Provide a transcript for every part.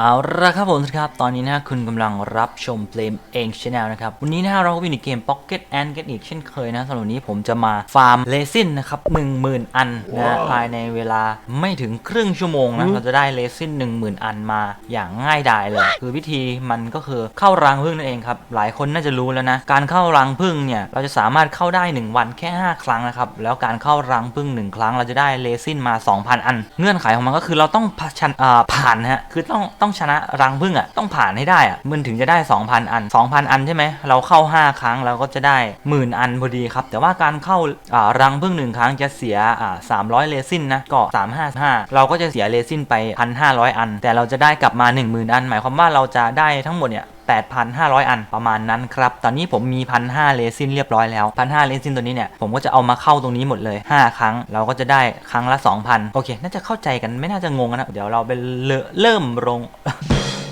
เอาละครับผมครับ ตอนนี้นะฮะคุณกำลังรับชมเพลมเองชาแนลนะครับ วันนี้นะฮะเราก็มีในเกม Pocket Ant กันอีกเช่นเคยนะสำหรับวันนี้ผมจะมาฟาร์มเลซินนะครับ10,000 อันนะภายในเวลาไม่ถึงครึ่งชั่วโมงนะเราจะได้เลซิน10,000 อันมาอย่างง่ายดายเลย คือวิธีมันก็คือเข้ารังผึ้งนั่นเองครับหลายคนน่าจะรู้แล้วนะการเข้ารังผึ้งเนี่ยเราจะสามารถเข้าได้ 1 วันแค่ 5 ครั้งนะครับแล้วการเข้ารังผึ้ง1 ครั้งเราจะได้เลซินมา 2,000 อัน เงื่อนไขของมันก็คือเราต้องผ่านอ่าผ่านนะฮะคือต้องต้อง้องชนะรังพึ่งอะต้องผ่านให้ได้อะมันถึงจะได้ 2,000 อัน 2,000 อันใช่ไหมเราเข้า 5 ครั้งเราก็จะได้หมื่นอันพอดีครับ แต่ว่าการเข้าอ่ารังพึ่งหนึ่งครั้งจะเสียอ่า300เลซินนะก็355 เราก็จะเสียเลซินไป 1,500 อัน แต่เราจะได้กลับมา 10,000 อัน หมายความว่าเราจะได้ทั้งหมดเนี่ย 8,500 อันประมาณนั้นครับ ตอนนี้ผมมี 1,500เลซินเรียบร้อยแล้ว 1,500เลซินตัวนี้เนี่ย ผมก็จะเอามาเข้าตรงนี้หมดเลย 5 ครั้ง เราก็จะได้ครั้งละ 2,000 โอเค น่าจะเข้าใจกันไม่น่าจะงงกันนะ เดี๋ยวเราไปเเริ่มลง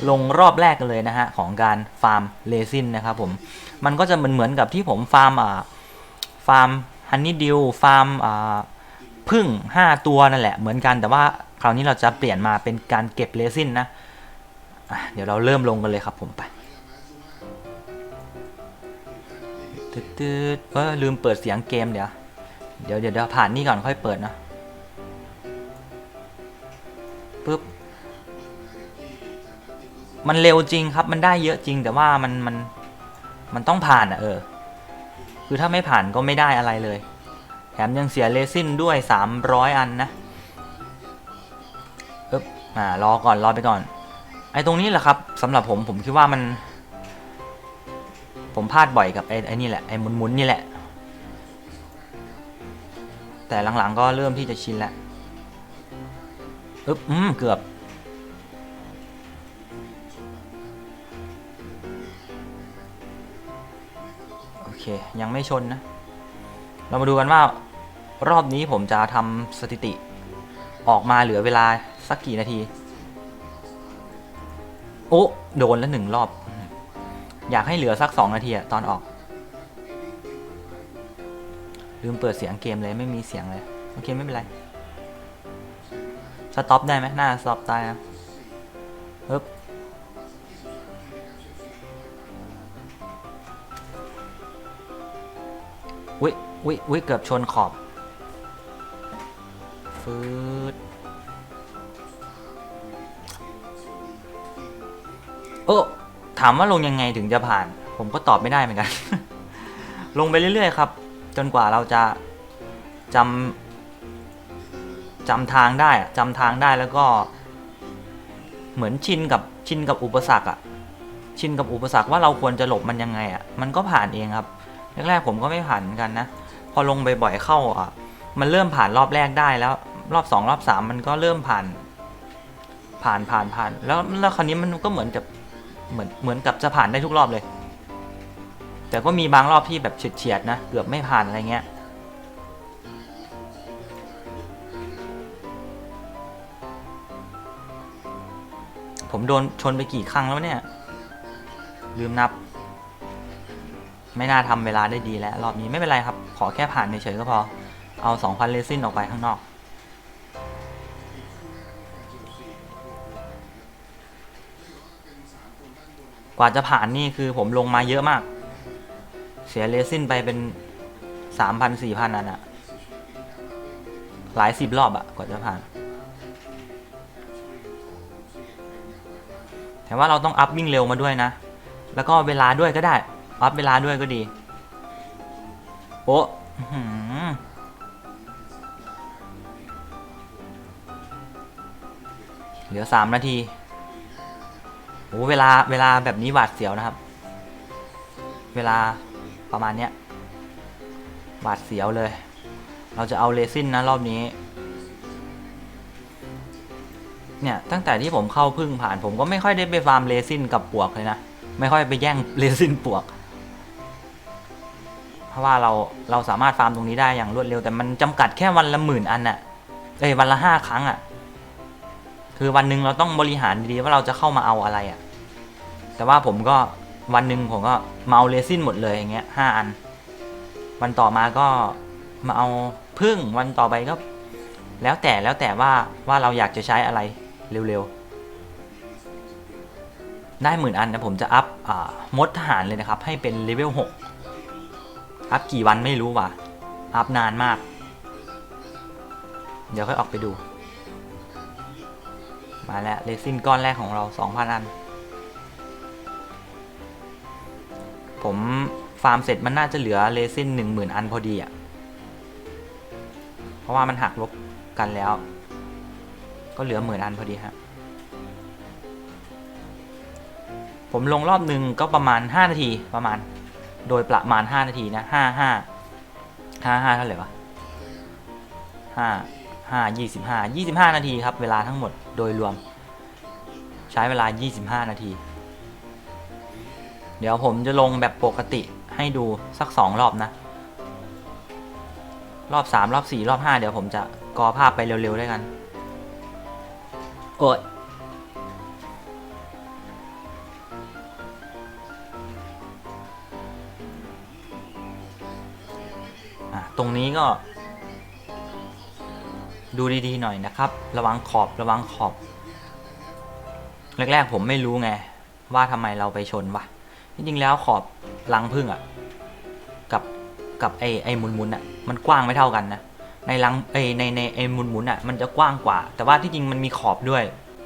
ลงรอบแรกกันเลยนะฮะ ของการฟาร์มเลซินนะครับผม มันก็จะเหมือนเหมือนกับที่ผมฟาร์มอ่าฟาร์มฮันนี่ดิวฟาร์มอ่าพึ่ง 5 ตัวนั่นแหละเหมือนกันแต่ว่าคราวนี้เราจะเปลี่ยนมาเป็นการเก็บเลซินนะะเดี๋ยวเราเริ่มลงกันเลยครับผมไป ตืดตืดเออลืมเปิดเสียงเกมเดี๋ยวเดี๋ยว เดี๋ยวเดี๋ยวผ่านนี่ก่อนค่อยเปิดนะปึ๊บมันเร็วจริงครับมันได้เยอะจริงแต่ว่ามันมันมันต้องผ่านอะเออ คือถ้าไม่ผ่านก็ไม่ได้อะไรเลย แถมยังเสียเลซินด้วย 300 อันนะเอ๊บอ่ารอก่อนรอไปก่อน ไอ้ตรงนี้แหละครับสำหรับผมผมคิดว่ามัน ผมพลาดบ่อยกับไอ้ไอ้นี่แหละไอ้หมุนๆนี่แหละ แต่หลังๆก็เริ่มที่จะชินแล้วอึ๊บอืมเกือบ โอเค ยังไม่ชนนะ เรามาดูกันว่ารอบนี้ผมจะทำสถิติ ออกมาเหลือเวลาสักกี่นาที โอ้ โดนแล้วหนึ่งรอบ อยากให้เหลือสักสองนาทีอะตอนออก ลืมเปิดเสียงเกมเลยไม่มีเสียงเลย โอเค ไม่เป็นไร สต็อปได้ไหมหน้าสต็อปได้นะปึ๊บวิวิวิเกือบชนขอบฟืดโอ้ามว่าลงยังไงถึงจะผ่าน ผมก็ตอบไม่ได้เหมือนกัน ลงไปเรื่อยๆครับ จนกว่าเราจะจำจำทางได้จำทางได้แล้วก็ เหมือนชินกับชินกับอุปสรรคอะชินกับอุปสรรคว่าเราควรจะหลบมันยังไงอะมันก็ผ่านเองครับแรกๆผมก็ไม่ผ่านเหมือนกันนะพอลงบ่อยๆเข้าอะมันเริ่มผ่านรอบแรกได้แล้วรอบสองรอบสามมันก็เริ่มผ่าน ผ่านผ่านผ่าน แล้วแล้วคราวนี้มันก็เหมือนกับ เหมือนเหมือนกับจะผ่านได้ทุกรอบเลย แต่ก็มีบางรอบที่แบบเฉียดๆนะ เกือบไม่ผ่านอะไรเงี้ย ผมโดนชนไปกี่ครั้งแล้วเนี่ย ลืมนับ ไม่น่าทำเวลาได้ดีแล้ว รอบนี้ไม่เป็นไรครับ ขอแค่ผ่านเฉยๆก็พอ เอา 2,000 เลซินออกไปข้างนอก กว่าจะผ่านนี่คือผมลงมาเยอะมาก เสียเลซินไปเป็น3,000 4,000อันอะหลายสิบรอบอะกว่าจะผ่าน แต่ว่าเราต้องอัพวิ่งเร็วมาด้วยนะ แล้วก็เวลาด้วยก็ได้ อัพเวลาด้วยก็ดี โอ้อื้อหือเหลือสามนาที โอ้เวลาเวลาแบบนี้หวาดเสียวนะครับ เวลาประมาณเนี้ยหวาดเสียวเลย เราจะเอาเลซินนะรอบนี้ เนี่ยตั้งแต่ที่ผมเข้าพึ่งผ่าน ผมก็ไม่ค่อยได้ไปฟาร์มเลซินกับปวกเลยนะ ไม่ค่อยไปแย่งเลซินปวก เพราะว่าเราเราสามารถฟาร์มตรงนี้ได้อย่างรวดเร็ว แต่มันจำกัดแค่วันละหมื่นอันน่ะเอ้ยวันละห้าครั้งอะคือวันหนึ่งเราต้องบริหารดีๆว่าเราจะเข้ามาเอาอะไรอะ แต่ว่าผมก็วันหนึ่งผมก็มาเอาเลซินหมดเลยอย่างเงี้ยห้าอัน วันต่อมาก็มาเอาพึ่งวันต่อไปก็แล้วแต่แล้วแต่ว่าว่าเราอยากจะใช้อะไรเร็วๆ ได้หมื่นอันนะผมจะอัพอ่ามดทหารเลยนะครับ ให้เป็นเลเวล6อัพกี่วันไม่รู้ว่ะ อัพนานมาก เดี๋ยวค่อยออกไปดู มาแล้วเลซินก้อนแรกของเรา 2,000 อัน ผมฟาร์มเสร็จมันน่าจะเหลือเลซิน10,000อันพอดีอะ่ะ เพราะว่ามันหักลบกันแล้ว ก็เหลือหมื่นอันพอดีฮะ ผมลงรอบหนึ่งก็ประมาณ 5 นาทีประมาณ โดยประมาณ 5 นาทีนะ5 5 5 5เท่าไหร่วะ5 5 25 25นาทีครับ เวลาทั้งหมดโดยรวม ใช้เวลา 25 นาที เดี๋ยวผมจะลงแบบปกติให้ดูสัก2รอบนะ รอบ3รอบ4รอบ5เดี๋ยวผมจะกอภาพไปเร็วๆด้วยกัน โอ้ยอะตรงนี้ก็ ดูดีๆหน่อยนะครับ ระวังขอบระวังขอบ แรกๆผมไม่รู้ไง ว่าทำไมเราไปชนวะ จริงๆแล้วขอบรังพึ่งอะกับกับไอไอหมุนๆอะมันกว้างไม่เท่ากันนะในรังไอในในไอหมุนๆอะมันจะกว้างกว่า แต่ว่าที่จริงมันมีขอบด้วย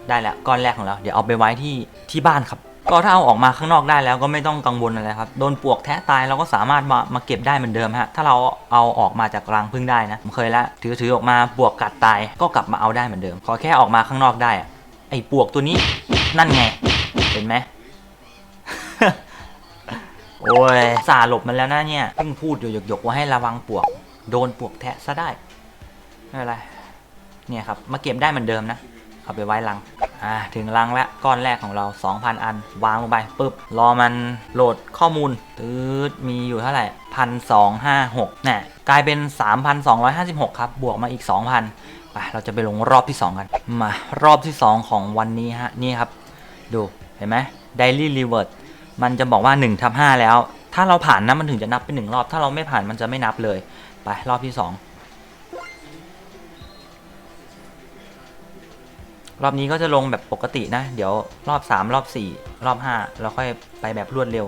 ได้แล้วก้อนแรกของเราเดี๋ยวเอาไปไว้ที่ที่บ้านครับ ก็ถ้าเอาออกมาข้างนอกได้แล้วก็ไม่ต้องกังวลอะไรครับโดนปลวกแทะตายเราก็สามารถมามาเก็บได้เหมือนเดิมฮะถ้าเราเอาออกมาจากรังพึ่งได้นะผมเคยล้วถือถือออกมาปลวกกัดตายก็กลับมาเอาได้เหมือนเดิม ขอแค่ออกมาข้างนอกได้อะไอ้ปลวกตัวนี้นั่นไงเห็นไหม โอ้ยสาหลบมันแล้วนะเนี่ยเพิ่งพูดอยู่หยกๆว่าให้ระวังปวก โดนปวกแทะซะได้ไม่เป็นไรเนี่ยครับมาเก็บได้เหมือนเดิมนะ เอาไปไว้รังอ่าถึงรังแล้วก้อนแรกของเรา 2,000 อัน วางลงไปปุ๊บรอมันโหลดข้อมูลตืดมีอยู่เท่าไหร่พันสองห้าหกเนี่ยกลายเป็น 3,256 ครับ บวกมาอีก 2,000ไปเราจะไปลงรอบที่ 2 กันมารอบที่ 2 ของวันนี้ฮะนี่ครับ ดูเห็นไหม Daily Reward มันจะบอกว่า1ทับ5แล้ว ถ้าเราผ่านนะมันถึงจะนับเป็น1รอบ ถ้าเราไม่ผ่านมันจะไม่นับเลย ไปรอบที่ 2 รอบนี้ก็จะลงแบบปกตินะ เดี๋ยวรอบ 3 รอบ 4 รอบ 5 เราค่อยไปแบบรวดเร็ว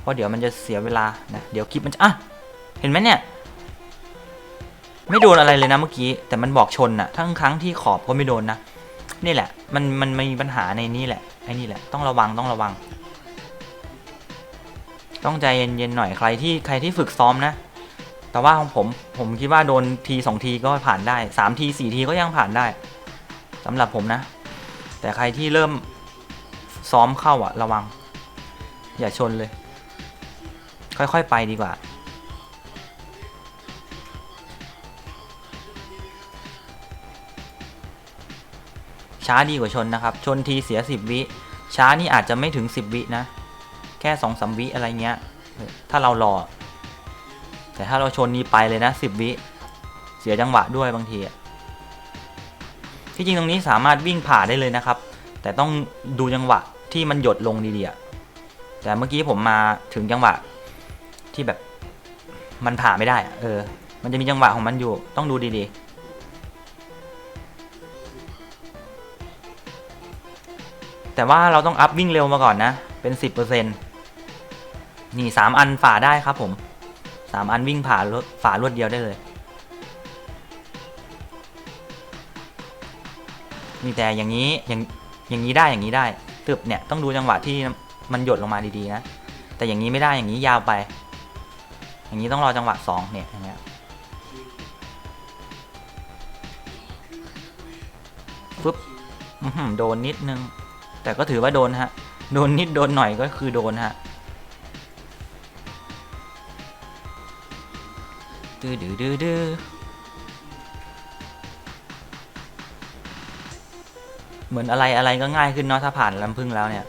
เพราะเดี๋ยวมันจะเสียเวลานะ เดี๋ยวคลิปมันจะอะ เห็นไหมเนี่ย ไม่โดนอะไรเลยนะเมื่อกี้ แต่มันบอกชนอะทั้งครั้งที่ขอบก็ไม่โดนนะ นี่แหละ มันมันมีปัญหาในนี้แหละ ไอ้นี่แหละ ต้องระวังต้องระวัง ต้องใจเย็นๆหน่อยใครที่ใครที่ฝึกซ้อมนะ แต่ว่าของผมผมคิดว่าโดนทีสองทีก็ผ่านได้สามทีสี่ทีก็ยังผ่านได้สำหรับผมนะ แต่ใครที่เริ่มซ้อมเข้าอะระวัง อย่าชนเลย ค่อยๆไปดีกว่าช้าดีกว่าชนนะครับ ชนทีเสีย 10 วิ ช้านี่อาจจะไม่ถึง 10 วินะ ค่2องสามวิอะไรเงี้ย ถ้าเรารอ แต่ถ้าเราชนนี่ไปเลยนะ10วิเสียจังหวะด้วยบางทีที่จริงตรงนี้สามารถวิ่งผ่าได้เลยนะครับ แต่ต้องดูจังหวะที่มันหยดลงดีๆอะแต่เมื่อกี้ผมมาถึงจังหวะที่แบบมันผ่าไม่ได้เออ มันจะมีจังหวะของมันอยู่ ต้องดูดีๆแต่ว่าเราต้องอัพวิ่งเร็วมาก่อนนะ เป็น 10% นี่3อันฝ่าได้ครับผม3อันวิ่งผ่าฝ่ารวดเดียวได้เลยมีแต่อย่างนี้อย่างอย่างนี้ได้อย่างนี้ได้ตึบเนี่ยต้องดูจังหวะที่มันหยดลงมาดีๆนะแต่อย่างนี้ไม่ได้อย่างนี้ยาวไป อย่างนี้ต้องรอจังหวะสองเนี่ยอย่างเงี้ยปึ๊บโดนนิดนึง แต่ก็ถือว่าโดนฮะ โดนนิดโดนหน่อยก็คือโดนฮะ ดื้อดื้อดื้อดื้อเหมือนอะไรอะไรก็ง่ายขึ้นเนาะถ้าผ่านลำพึ่งแล้วเนี่ย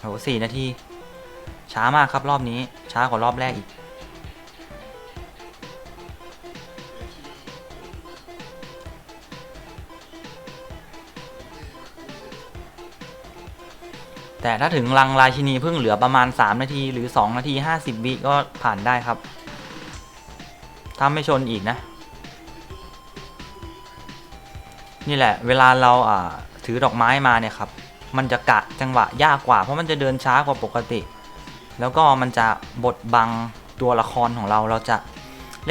โหสี่นาทีช้ามากครับรอบนี้ ช้ากว่ารอบแรกอีก แต่ถ้าถึงรังราชินีพึ่งเหลือประมาณ 3 นาที หรือ 2 นาที 50 วิก็ผ่านได้ครับ ถ้าไม่ชนอีกนะ นี่แหละ เวลาเราอ่าถือดอกไม้มาเนี่ยครับ มันจะกะจังหวะยากกว่า เพราะมันจะเดินช้ากว่าปกติ แล้วก็มันจะบดบังตัวละครของเราเราจะ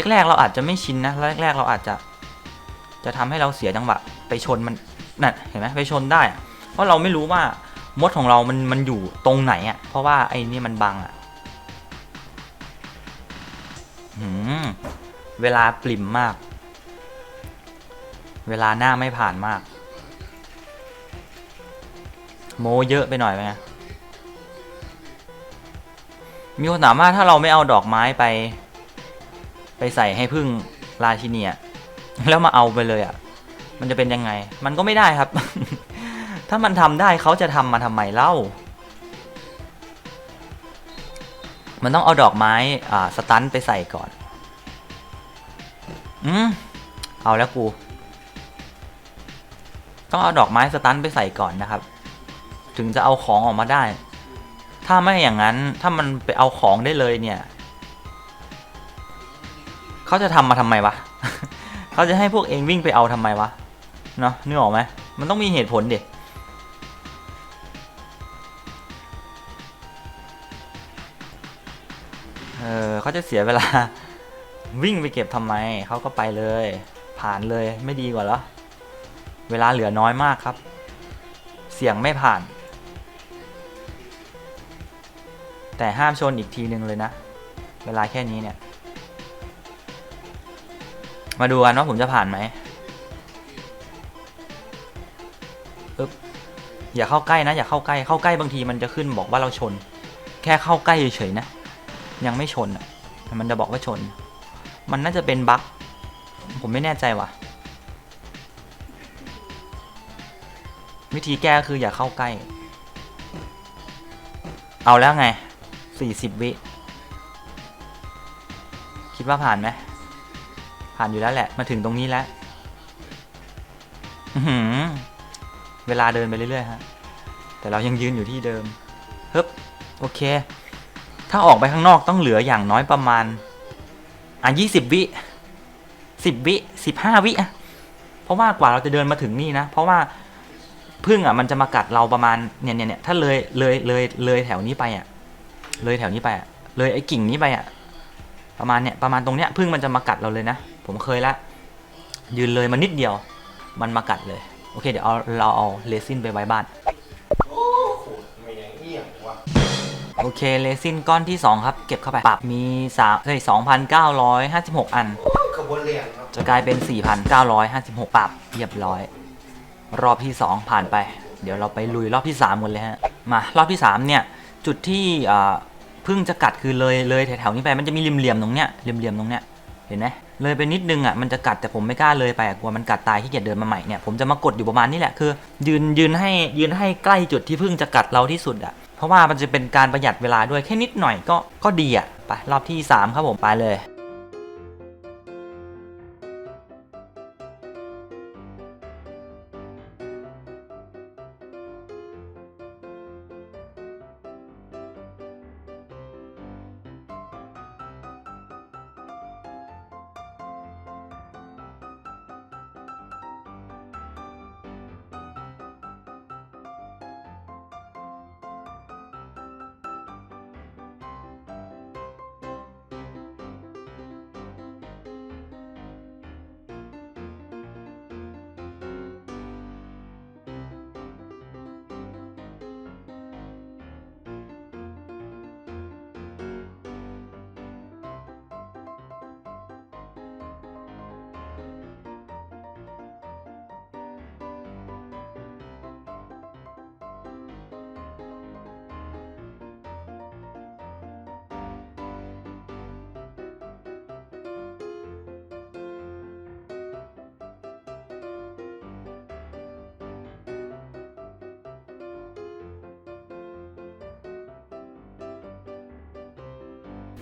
แรกๆเราอาจจะไม่ชินนะแรกๆเราอาจจะจะทำให้เราเสียจังหวะไปชนมันนั่นเห็นไหมไปชนได้ เพราะเราไม่รู้ว่า มดของเรามันมันอยู่ตรงไหนอะ เพราะว่าไอ้นี่มันบังอะหืมเวลาปริ่มมาก เวลาหน้าไม่ผ่านมาก โมเยอะไปหน่อยไหมมีคนถามว่าถ้าเราไม่เอาดอกไม้ไป ไปใส่ให้พึ่งราชินีอะแล้วมาเอาไปเลยอะ มันจะเป็นยังไง มันก็ไม่ได้ครับ ถ้ามันทำได้เขาจะทำมาทำไมเล่า มันต้องเอาดอกไม้อ่าสตันไปใส่ก่อน อืม เอาแล้วกู ต้องเอาดอกไม้สตันไปใส่ก่อนนะครับ ถึงจะเอาของออกมาได้ ถ้าไม่อย่างนั้น ถ้ามันไปเอาของได้เลยเนี่ย เขาจะทำมาทำไมวะ เขาจะให้พวกเองวิ่งไปเอาทำไมวะ เนาะนึกออกไหมมันต้องมีเหตุผลดิเออ จะเสียเวลา วิ่งไปเก็บทำไมเขาก็ไปเลย ผ่านเลยไม่ดีกว่าเหรอเวลาเหลือน้อยมากครับ เสี่ยงไม่ผ่าน แต่ห้ามชนอีกทีหนึ่งเลยนะ เวลาแค่นี้เนี่ย มาดูกันว่าผมจะผ่านไหมอึ๊บอย่าเข้าใกล้นะ อย่าเข้าใกล้ เข้าใกล้บางทีมันจะขึ้นบอกว่าเราชน แค่เข้าใกล้เฉยๆนะ ยังไม่ชนอะ มันจะบอกว่าชน มันน่าจะเป็นบั๊กผมไม่แน่ใจว่ะ วิธีแก้คืออย่าเข้าใกล้ เอาแล้วไง 40 วิ คิดว่าผ่านไหม ผ่านอยู่แล้วแหละ มาถึงตรงนี้แล้วเวลาเดินไปเรื่อยๆฮะ แต่เรายังยืนอยู่ที่เดิม ฮึบ โอเค ถ้าออกไปข้างนอกต้องเหลืออย่างน้อยประมาณ อะ20วิ10วิ15วิอะเพราะว่ากว่าเราจะเดินมาถึงนี่นะ เพราะว่าพึ่งอะมันจะมากัดเราประมาณเนี่ยเนี่ยเนี่ยถ้าเลยเลยเลยเลยแถวนี้ไปอะ เลยแถวนี้ไปอะ เลยไอ้กิ่งนี้ไปอะ ประมาณเนี่ยประมาณตรงเนี้ยพึ่งมันจะมากัดเราเลยนะ ผมเคยละ ยืนเลยมานิดเดียว มันมากัดเลย โอเค เดี๋ยวเอาเราเอาเลซินไปไว้บ้าน โอเคเลซินก้อนที่ 2 ครับ เก็บเข้าไปปรับมี3เฮ้ย2,956 อัน ขบวนเรียงเนาะจะกลายเป็น 4,956 ปรับเรียบร้อย รอบที่ 2 ผ่านไป เดี๋ยวเราไปลุยรอบที่ 3 กันเลยฮะ มารอบที่ 3 เนี่ย จุดที่อ่าเพึ่งจะกัดคือเลยเลยแถวๆนี้ไปมันจะมีเหลี่ยมๆตรงเนี้ยเหลี่ยมๆตรงเนี้ยเห็นไหมเลยไปนิดนึงอะมันจะกัดแต่ผมไม่กล้าเลยไปอะกลัวมันกัดตายที่เกียจเดินมาใหม่เนี่ยผมจะมากดอยู่ประมาณนี้แหละคือ ยืนยืนให้ยืนให้ใกล้จุดที่เพึ่งจะกัดเราที่สุดอะ เพราะว่ามันจะเป็นการประหยัดเวลาด้วยแค่นิดหน่อยก็ก็ดีอะไปรอบที่สามครับผมไปเลย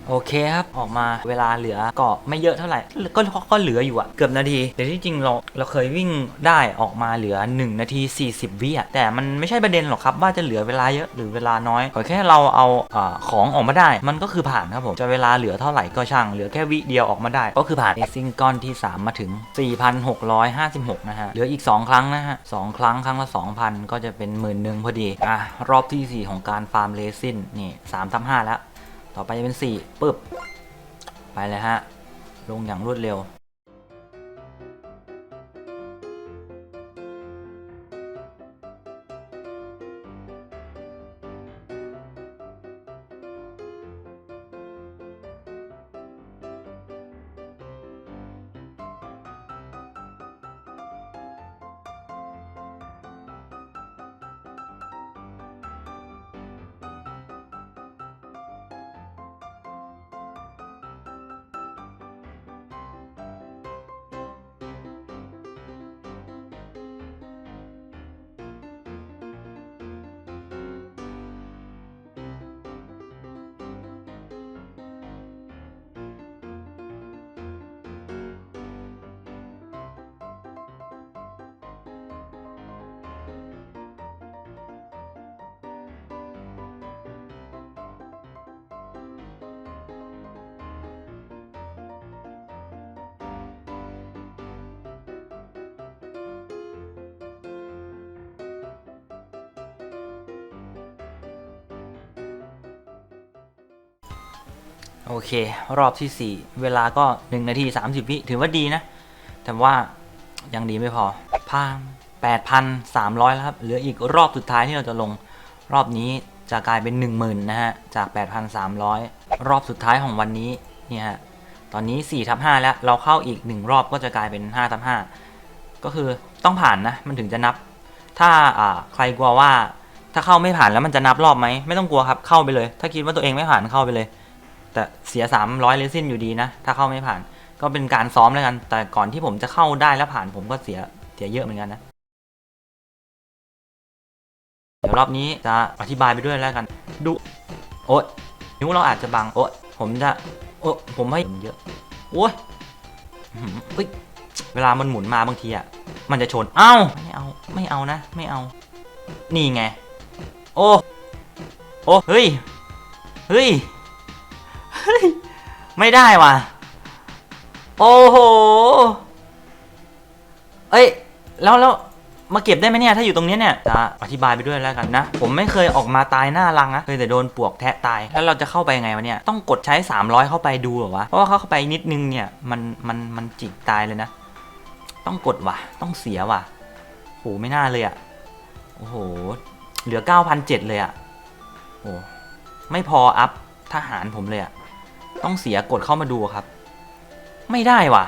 โอเคครับ ออกมาเวลาเหลือก็ไม่เยอะเท่าไหร่ก็ก็ก็เหลืออยู่อะเกือบนาที แต่ที่จริงเราเราเคยวิ่งได้ออกมาเหลือ 1 นาที 40 วิอะแต่มันไม่ใช่ประเด็นหรอกครับ ว่าจะเหลือเวลาเยอะหรือเวลาน้อย ขอแค่เราเอาอของออกมาได้ มันก็คือผ่านครับผม จะเวลาเหลือเท่าไหร่ก็ช่าง เหลือแค่วิเดียวออกมาได้ ก็คือผ่านเอซิงก้อนที่ 3 มาถึง 4,656 นะฮะ เหลืออีก 2 ครั้งนะฮะสองครั้งครั้งละ 2,000 ก็จะเป็นหมื่นหนึ่งพอดี อะรอบทีสี่4 ของการฟาร์มเลซินนี่3ทับ5แล้ว ต่อไปจะเป็น4ปึ๊บ ไปเลยฮะ ลงอย่างรวดเร็ว โอเค รอบที่ 4 เวลาก็ 1 นาที 30 วิถือว่าดีนะ แต่ว่ายังดีไม่พอพาม8,300 แล้วครับ เหลืออีกรอบสุดท้ายที่เราจะลง รอบนี้จะกลายเป็น 10,000 นะฮะ จาก 8,300 รอบสุดท้ายของวันนี้เนี่ยฮะ ตอนนี้4ทับ5แล้ว เราเข้าอีก 1 รอบก็จะกลายเป็น5ทับ5ก็คือต้องผ่านนะ มันถึงจะนับ ถ้าอ่าใครกลัวว่าถ้าเข้าไม่ผ่านแล้วมันจะนับรอบไหม ไม่ต้องกลัวครับ เข้าไปเลย ถ้าคิดว่าตัวเองไม่ผ่านเข้าไปเลย แต่เสีย 300เลซินอยู่ดีนะ ถ้าเข้าไม่ผ่าน ก็เป็นการซ้อมแล้วกัน แต่ก่อนที่ผมจะเข้าได้แล้วผ่านผมก็เสียเสียเยอะเหมือนกันนะ เดี๋ยวรอบนี้จะอธิบายไปด้วยแล้วกัน ดู โอ๊ยนิ้วเราอาจจะบังโอ๊ยผมจะ โอ๊ยผมให้เยอะ โอ้ยเวลามันหมุนมาบางทีอะ มันจะชน เอ้า ไม่เอา ไม่เอานะ ไม่เอา นี่ไง โอ้ โอ้ เฮ้ย เฮ้ย เฮ้ย ไม่ได้ว่ะ โอ้โห เอ้ย แล้วแล้วมาเก็บได้ไหมเนี่ยถ้าอยู่ตรงนี้เนี่ยจะอธิบายไปด้วยแล้วกันนะ ผมไม่เคยออกมาตายหน้ารังนะเคยแต่โดนปวกแทะตาย แล้วเราจะเข้าไปยังไงวะเนี่ยต้องกดใช้ 300 เข้าไปดูเหรอวะเพราะว่าเข้าไปนิดนึงเนี่ยมันมันมันจิกตายเลยนะ ต้องกดว่ะ ต้องเสียว่ะโหไม่น่าเลยอะโอ้โหเหลือ 9,700 เลยอะโอ้ไม่พออัพทหารผมเลยอะ ต้องเสียกดเข้ามาดูครับ ไม่ได้ว่ะ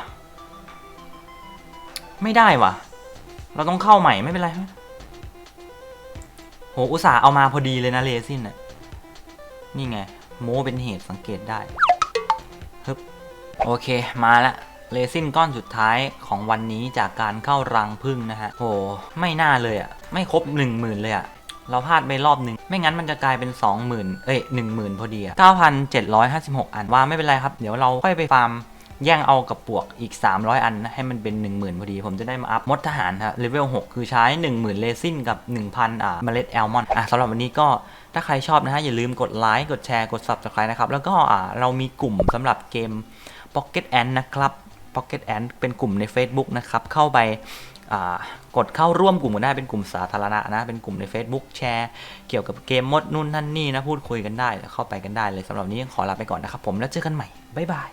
ไม่ได้ว่ะ เราต้องเข้าใหม่ไม่เป็นไรโหอุตส่าห์เอามาพอดีเลยนะเลซินน่ะนี่ไง โมเป็นเหตุสังเกตได้ฮึบโอเคมาละเลซินก้อนสุดท้ายของวันนี้จากการเข้ารังพึ่งนะฮะโหไม่น่าเลยอะ่ะ ไม่ครบ 1 0,000 เลยอะ่ะ เราพลาดไปรอบหนึ่ง ไม่งั้นมันจะกลายเป็น 20,000 เอ้ย 10,000 พอดีอะ9,756 อันว่าไม่เป็นไรครับ เดี๋ยวเราค่อยไปฟาร์มแย่งเอากับปวกอีก 300 อันนะให้มันเป็น 10,000 พอดี ผมจะได้มาอัพมดทหารฮะเลเวล 6 คือใช้ 10,000 เลซินกับ 1,000 อ่าเมล็ดแอลมอนอะสำหรับวันนี้ก็ถ้าใครชอบนะฮะ อย่าลืมกดไลค์กดแชร์กด Subscribe นะครับ แล้วก็อ่าเรามีกลุ่มสำหรับเกม Pocket Ant นะครับ Pocket Ant เป็นกลุ่มใน Facebook นะครับเข้าไปอ่า กดเข้าร่วมกลุ่มกันได้เป็นกลุ่มสาธารณะนะเป็นกลุ่มใน Facebook แชร์ เกี่ยวกับเกมมดนู่นนั่นนี่นะพูดคุยกันได้เข้าไปกันได้เลยสำหรับนนี้ขอลาไปก่อนนะครับผมแล้วเจอกันใหม่บ๊ายบาย